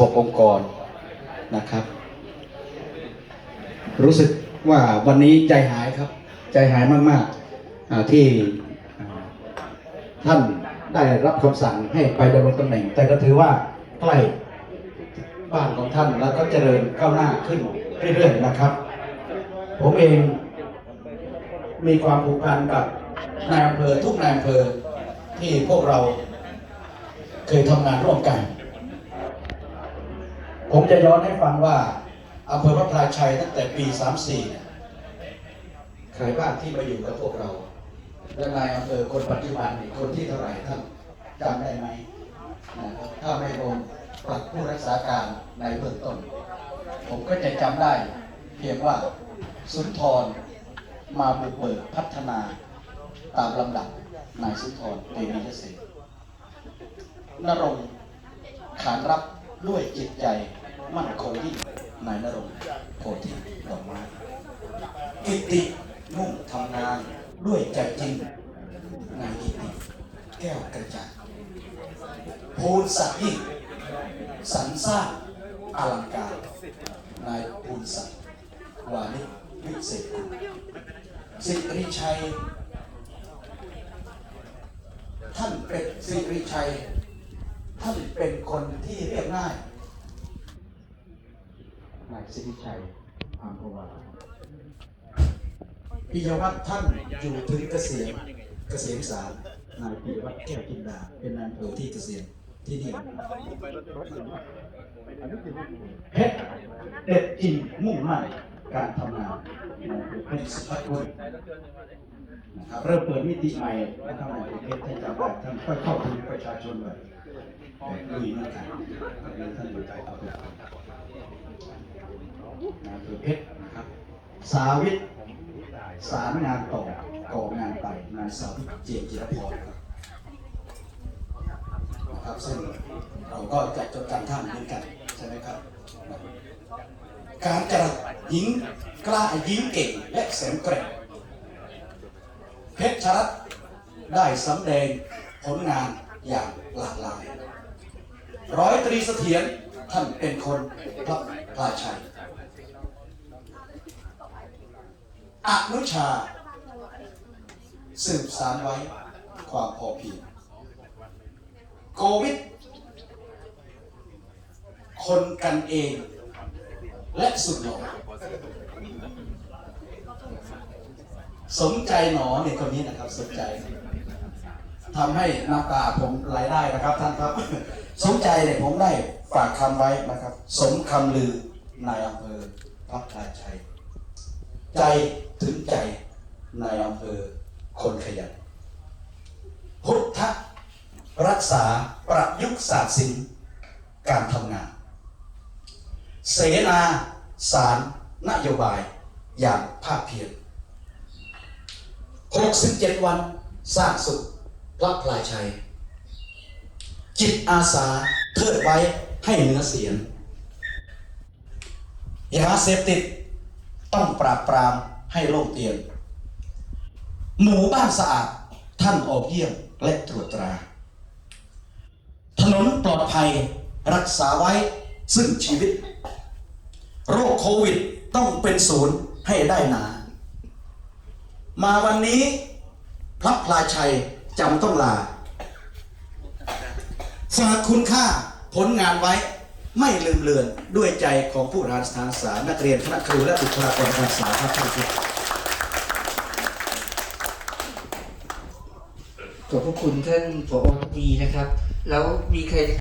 หกองค์กรนะครับ รู้สึกว่าวันนี้ใจหายครับ ใจหายมากๆที่ท่านได้รับคำสั่งให้ไปดำรงตำแหน่ง แต่ก็ถือว่าใกล้บ้านของท่านแล้วก็เจริญก้าวหน้าขึ้นเรื่อยๆนะครับ ผมเองมีความผูกพันกับนายอำเภอทุกนายอำเภอที่พวกเราเคยทำงานร่วมกัน ผมจะย้อนให้ฟังว่าอำเภอพระพลาชัยตั้งแต่ปี 34เนี่ยใครบ้างที่มาอยู่กับพวกเรา และนายอำเภอคนปัจจุบันนี่คนที่เท่าไหร่ท่านจำได้ไหมนะครับถ้าไม่รวมปลัดผู้รักษาการในเบื้องต้น ผมก็จะจำได้ เพียงว่าสุนทรมาบุกเบิกพัฒนาตามลำดับนายสุนทรเตมีเสษนรงขานรับด้วยจิตใจ มั่นคงยิ่นายนรงโพธิดอกไม้กิติมุ่งทำงานด้วยใจจริงนายกิติแก้วกระจ่างภูนศักดิ์ยิ่งสรรสร้างอลังการ นายภูนศักดิ์วานิชวิเศษกุลสิริชัย ท่านเป็นสิริชัย ท่านเป็นคนที่เรียบง่าย นายสิริชัยอามพวาปิยวัฒน์ท่านอยู่ถึงเกษียณเกษียณสารนายปิยวัฒน์แก้วกินดา เป็นนายอำเภอที่เกษียณที่นี่เพชรเด็ดจริงมุ่งมั่นการทำงานนายอำเภอเพชรสุพรรณบุรีนะครับเริ่มเปิดมิติใหม่นะครับนเภอเพชรให้จำได้ท่านค่อยเข้าถึงประชาชนเลยแต่ลุยนั่นกันแล้วท่านอยู่ใจเอไป นายอำเภอเพชรนะครับ สาวิตสารงานต่อก่องานไปนายสาวิตเจมส์จิรพรครับนะครับซึ่งเราก็จะจดจำท่านเหมือนกันใช่ไหมครับ การจรัสหญิงกล้าหญิงเก่งและแสมแกร่งเพชรชรัตได้สำแดงผลงานอย่างหลากหลาย ร้อยตรีเสถียร ท่านเป็นคนพระพลาชัยอนุชา สืบสารไว้ความพอเพียงโควิดคนกันเอง และสุดหล่อสมใจหนอเนี่ยคนนี้นะครับสนใจ ทำให้น้ำตาผมไหลได้นะครับท่านครับ สมใจเนี่ยผมได้ฝากคำไว้นะครับ สมคำลือนายอำเภอพักพลาชัยใจถึงใจในอำเภอคนขยันพุทธรักษาประยุกต์ศาสตร์ศิลป์การทำงาน เสนาสารนโยบายอย่างภาคเพียร67 วันสร้างสุข พระพลายชัย จิตอาสาเทิดไว้ให้เนื้อเสียงยาเสพติดต้องปราบปรามให้โล่งเตียนหมู่บ้านสะอาดท่านออกเยี่ยมและตรวจตรา ถนนปลอดภัยรักษาไว้ซึ่งชีวิต โรคโควิดต้องเป็นศูนย์ให้ได้หนา มาวันนี้พระพลาชัย จำต้องลา ฝากคุณค่าผลงานไว้ไม่ลืมเลือนด้วยใจของผู้รานสถานศึกษานักเรียนคณะครูและบุคลากรทางการศึกษาครับท่านครับขอบพระคุณท่านผอมีนะครับ แล้วมีใคร